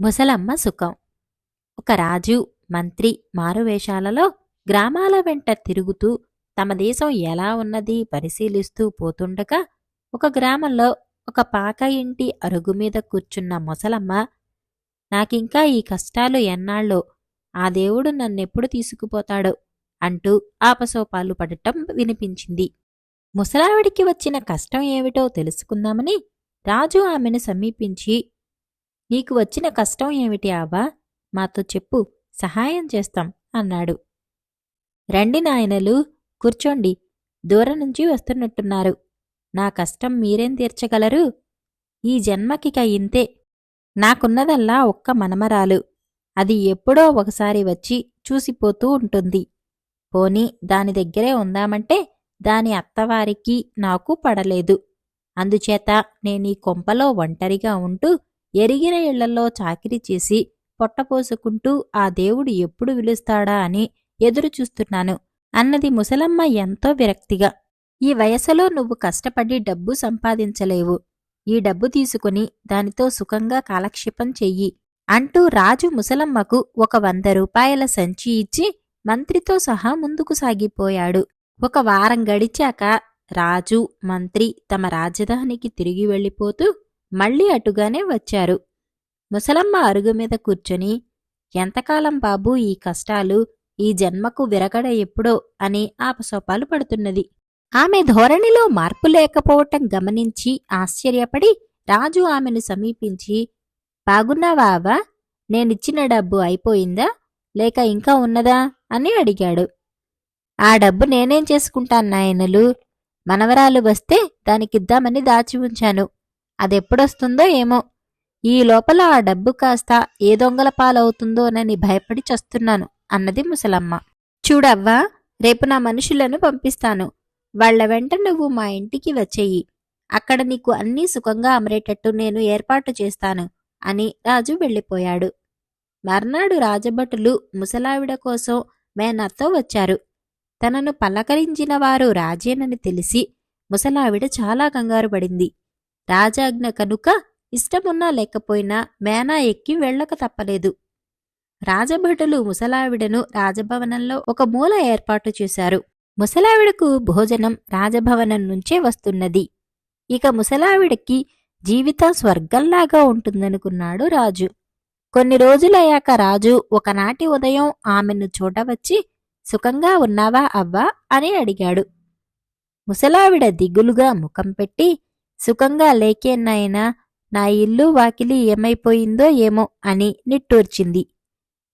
ముసలమ్మ సుఖం. ఒక రాజు మంత్రి మారువేషాలలో గ్రామాల వెంట తిరుగుతూ తమ దేశం ఎలా ఉన్నది పరిశీలిస్తూ పోతుండగా ఒక గ్రామంలో ఒక పాక ఇంటి అరుగు మీద కూర్చున్న ముసలమ్మ నాకింకా ఈ కష్టాలు ఎన్నాళ్ళో ఆ దేవుడు నన్నెప్పుడు తీసుకుపోతాడో అంటూ ఆపసోపాలు పడటం వినిపించింది. ముసలావిడికి వచ్చిన కష్టం ఏమిటో తెలుసుకుందామని రాజు ఆమెను సమీపించి నీకు వచ్చిన కష్టం ఏమిటి ఆవా మాతో చెప్పు సహాయం చేస్తాం అన్నాడు. రండి నాయనలు కూర్చోండి దూరం నుంచి వస్తున్నట్టున్నారు. నా కష్టం మీరేం తీర్చగలరు? ఈ జన్మకిక ఇంతే. నాకున్నదల్లా ఒక్క మనమరాలు. అది ఎప్పుడో ఒకసారి వచ్చి చూసిపోతూ ఉంటుంది. పోనీ దాని దగ్గరే ఉందామంటే దాని అత్తవారికి నాకు పడలేదు. అందుచేత నేను ఈ కొంపలో ఒంటరిగా ఉంటూ ఎరిగిన ఇళ్ళలో చాకిరి చేసి పొట్టపోసుకుంటూ ఆ దేవుడు ఎప్పుడు పిలుస్తాడా అని ఎదురుచూస్తున్నాను అన్నది ముసలమ్మ ఎంతో విరక్తిగా. ఈ వయసులో నువ్వు కష్టపడి డబ్బు సంపాదించలేవు. ఈ డబ్బు తీసుకుని దానితో సుఖంగా కాలక్షేపం చెయ్యి అంటూ రాజు ముసలమ్మకు ఒక వంద రూపాయల సంచి ఇచ్చి మంత్రితో సహా ముందుకు సాగిపోయాడు. ఒక వారం గడిచాక రాజు మంత్రి తమ రాజధానికి తిరిగి వెళ్ళిపోతూ మళ్ళీ అటుగానే వచ్చారు. ముసలమ్మ అరుగు మీద కూర్చొని ఎంతకాలం బాబూ ఈ కష్టాలు ఈ జన్మకు విరగడ ఎప్పుడో? అని ఆపసోపాలు పడుతున్నది. ఆమె ధోరణిలో మార్పు లేకపోవటం గమనించి ఆశ్చర్యపడి రాజు ఆమెను సమీపించి బాగున్నావావా నేనిచ్చిన డబ్బు అయిపోయిందా? లేక ఇంకా ఉన్నదా? అని అడిగాడు. ఆ డబ్బు నేనేం చేసుకుంటాను నాయనలు? మనవరాలు వస్తే దానికిద్దామని దాచి ఉంచాను. అదెప్పుడొస్తుందో ఏమో. ఈ లోపల ఆ డబ్బు కాస్త ఏ దొంగల పాలవుతుందోనని భయపడి చస్తున్నాను అన్నది ముసలమ్మ. చూడవ్వా రేపు నా మనుషులను పంపిస్తాను. వాళ్ళ వెంట నువ్వు మా ఇంటికి వచ్చేయి. అక్కడ నీకు అన్నీ సుఖంగా అమరేటట్టు నేను ఏర్పాటు చేస్తాను అని రాజు వెళ్ళిపోయాడు. మర్నాడు రాజభటులు ముసలావిడ కోసం మేనత్తో వచ్చారు. తనను పలకరించిన వారు రాజేనని తెలిసి ముసలావిడ చాలా కంగారు పడింది రాజాజ్ఞ కనుక ఇష్టమున్నా లేకపోయినా మేనా ఎక్కి వెళ్ళక తప్పలేదు. రాజభటులు ముసలావిడను రాజభవనంలో ఒక మూల ఏర్పాటు చేశారు. ముసలావిడకు భోజనం రాజభవనం నుంచే వస్తున్నది. ఇక ముసలావిడకి జీవితం స్వర్గంలాగా ఉంటుందనుకున్నాడు రాజు. కొన్ని రోజులయ్యాక రాజు ఒకనాటి ఉదయం ఆమెను చూడవచ్చి సుఖంగా ఉన్నావా అవ్వా? అని అడిగాడు. ముసలావిడ దిగులుగా ముఖం పెట్టి సుఖంగా లేకేనాయనా నా ఇల్లు వాకిలి ఏమైపోయిందో ఏమో అని నిట్టూర్చింది.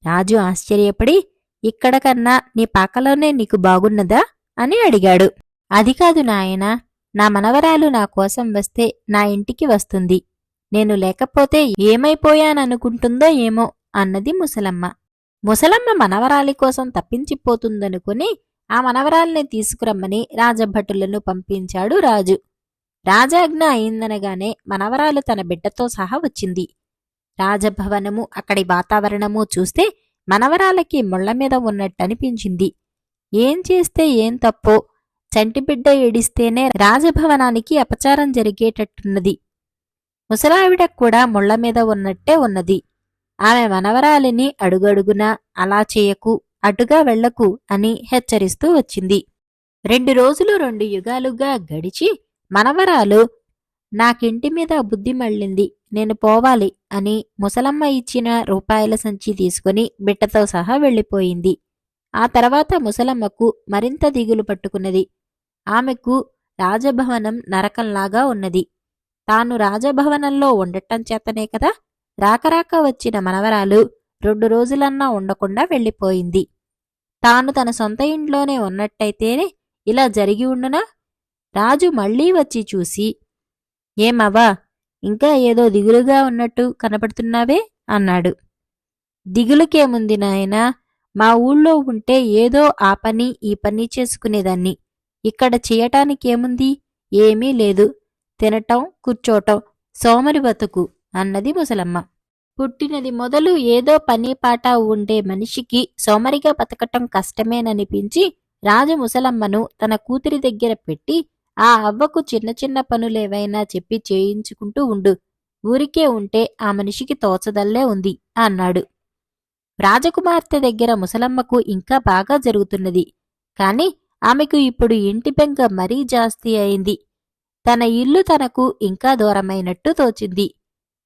రాజు ఆశ్చర్యపడి ఇక్కడ కన్నా నీ పాకలోనే నీకు బాగున్నదా? అని అడిగాడు. అది కాదు నాయనా నా మనవరాలు నా కోసం వస్తే నా ఇంటికి వస్తుంది. నేను లేకపోతే ఏమైపోయాననుకుంటుందో ఏమో అన్నది ముసలమ్మ. ముసలమ్మ మనవరాలి కోసం తప్పించిపోతుందనుకుని ఆ మనవరాల్ని తీసుకురమ్మని రాజభటులను పంపించాడు రాజు. రాజాజ్ఞ అయిందనగానే మనవరాలు తన బిడ్డతో సహా వచ్చింది. రాజభవనము అక్కడి వాతావరణము చూస్తే మనవరాలకి ముళ్ళ మీద ఉన్నట్టనిపించింది. ఏం చేస్తే ఏం తప్పో చంటిబిడ్డ ఏడిస్తేనే రాజభవనానికి అపచారం జరిగేటట్టున్నది. ముసలావిడ కూడా ముళ్ళ మీద ఉన్నట్టే ఉన్నది. ఆమె మనవరాలిని అడుగడుగునా అలా చేయకు అటుగా వెళ్ళకు అని హెచ్చరిస్తూ వచ్చింది. రెండు రోజులు రెండు యుగాలుగా గడిచి మనవరాలు నాకింటి మీద బుద్ధి మళ్ళింది నేను పోవాలి అని ముసలమ్మ ఇచ్చిన రూపాయల సంచి తీసుకుని బిడ్డతో సహా వెళ్ళిపోయింది. ఆ తర్వాత ముసలమ్మకు మరింత దిగులు పట్టుకున్నది. ఆమెకు రాజభవనం నరకంలాగా ఉన్నది. తాను రాజభవనంలో ఉండటం చేతనే కదా రాకరాక వచ్చిన మనవరాలు రెండు రోజులన్నా ఉండకుండా వెళ్ళిపోయింది. తాను తన సొంత ఇంట్లోనే ఉన్నట్టయితేనే ఇలా జరిగి ఉండునా? రాజు మళ్ళీ వచ్చి చూసి ఏమవ్వా ఇంకా ఏదో దిగులుగా ఉన్నట్టు కనపడుతున్నావే? అన్నాడు. దిగులుకేముంది నాయనా మా ఊళ్ళో ఉంటే ఏదో ఆ పని ఈ పని చేసుకునేదాన్ని. ఇక్కడ చేయటానికేముంది? ఏమీ లేదు. తినటం కూర్చోటం సోమరి బతుకు అన్నది ముసలమ్మ. పుట్టినది మొదలు ఏదో పని పాట ఉండే మనిషికి సోమరిగా బతకటం కష్టమేననిపించి రాజు ముసలమ్మను తన కూతురి దగ్గర పెట్టి ఆ అవ్వకు చిన్న చిన్న పనులేవైనా చెప్పి చేయించుకుంటూ ఉండు. ఊరికే ఉంటే ఆ మనిషికి తోచదల్లే ఉంది అన్నాడు. రాజకుమార్తె దగ్గర ముసలమ్మకు ఇంకా బాగా జరుగుతున్నది. కాని ఆమెకు ఇప్పుడు ఇంటి బెంగ మరీ జాస్తి అయింది. తన ఇల్లు తనకు ఇంకా దూరమైనట్టు తోచింది.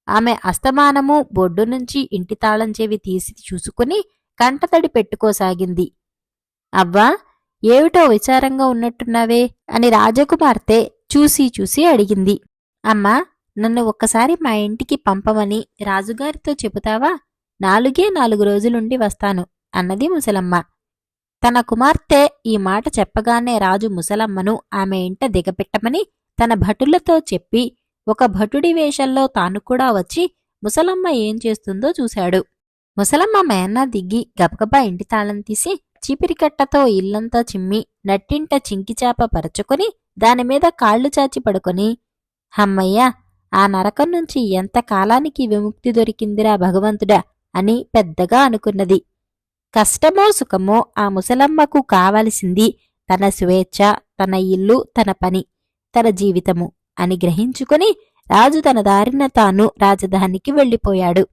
ఆమె అస్తమానము బొడ్డు నుంచి ఇంటి తాళం చెవి తీసి చూసుకుని కంటతడి పెట్టుకోసాగింది. అవ్వా ఏమిటో విచారంగా ఉన్నట్టున్నావే అని రాజకుమార్తె చూసి చూసి అడిగింది. అమ్మా నన్ను ఒక్కసారి మా ఇంటికి పంపమని రాజుగారితో చెబుతావా? నాలుగే నాలుగు రోజులుండి వస్తాను అన్నది ముసలమ్మ. తన కుమార్తె ఈ మాట చెప్పగానే రాజు ముసలమ్మను ఆమె ఇంట దిగపెట్టమని తన భటులతో చెప్పి ఒక భటుడి వేషంలో తాను కూడా వచ్చి ముసలమ్మ ఏం చేస్తుందో చూశాడు. ముసలమ్మ మేనా దిగ్గి గబగబా ఇంటి తాళం తీసి చీపిరికట్టతో ఇల్లంతా చిమ్మి నట్టింట చింకిచాప పరచుకొని దానిమీద కాళ్ళు చాచి పడుకొని హమ్మయ్యా ఆ నరకం నుంచి ఎంత కాలానికి విముక్తి దొరికిందిరా భగవంతుడా అని పెద్దగా అనుకున్నది. కష్టమో సుఖమో ఆ ముసలమ్మకు కావలసింది తన స్వేచ్ఛ తన ఇల్లు తన పని తన జీవితము అని గ్రహించుకుని రాజు తన దారిన తాను రాజధానికి వెళ్ళిపోయాడు.